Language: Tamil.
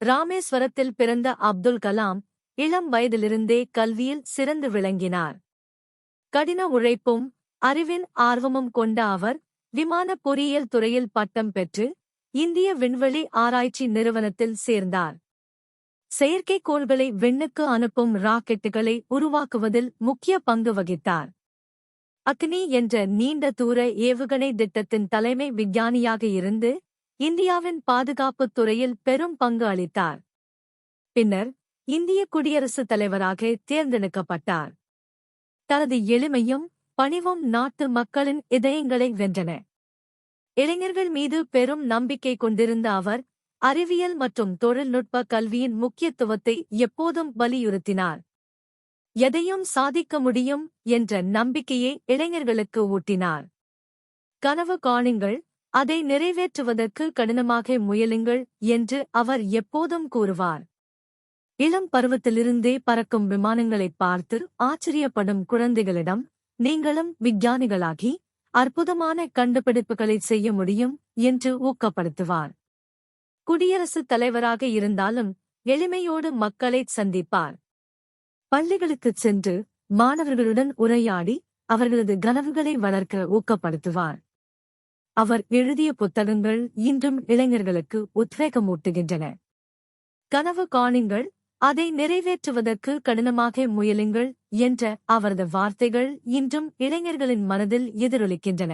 ராமேஸ்வரத்தில் பிறந்த அப்துல் கலாம் இளம் வயதிலிருந்தே கல்வியில் சிறந்து விளங்கினார். கடின உழைப்பும் அறிவின் ஆர்வமும் கொண்ட அவர் விமான பொறியியல் துறையில் பட்டம் பெற்று இந்திய விண்வெளி ஆராய்ச்சி நிறுவனத்தில் சேர்ந்தார். செயற்கைக்கோள்களை விண்ணுக்கு அனுப்பும் ராக்கெட்டுகளை உருவாக்குவதில் முக்கிய பங்கு வகித்தார். அக்னி என்ற நீண்ட தூர ஏவுகணை திட்டத்தின் தலைமை விஞ்ஞானியாக இருந்து இந்தியாவின் பாதுகாப்புத் துறையில் பெரும் பங்கு அளித்தார். பின்னர் இந்திய குடியரசுத் தலைவராக தேர்ந்தெடுக்கப்பட்டார். தனது எளிமையும் பணிவும் நாட்டு மக்களின் இதயங்களை வென்றன. இளைஞர்கள் மீது பெரும் நம்பிக்கை கொண்டிருந்த அவர் அறிவியல் மற்றும் தொழில்நுட்ப கல்வியின் முக்கியத்துவத்தை எப்போதும் வலியுறுத்தினார். எதையும் சாதிக்க முடியும் என்ற நம்பிக்கையை இளைஞர்களுக்கு ஊட்டினார். கனவு காணுங்கள் அதை நிறைவேற்றுவதற்கு கடினமாக முயலுங்கள் என்று அவர் எப்போதும் கூறுவார். இளம் பருவத்திலிருந்தே பறக்கும் விமானங்களைப் பார்த்து ஆச்சரியப்படும் குழந்தைகளிடம் நீங்களும் விஞ்ஞானிகளாகி அற்புதமான கண்டுபிடிப்புகளை செய்ய முடியும் என்று ஊக்கப்படுத்துவார். குடியரசுத் தலைவராக இருந்தாலும் எளிமையோடு மக்களைச் சந்திப்பார். பள்ளிகளுக்குச் சென்று மாணவர்களுடன் உரையாடி அவர்களது கனவுகளை வளர்க்க ஊக்கப்படுத்துவார். அவர் எழுதிய புத்தகங்கள் இன்றும் இளைஞர்களுக்கு உத்வேகமூட்டுகின்றன. கனவு காணுங்கள் அதை நிறைவேற்றுவதற்கு கடினமாக முயலுங்கள் என்ற அவரது வார்த்தைகள் இன்றும் இளைஞர்களின் மனதில் எதிரொலிக்கின்றன.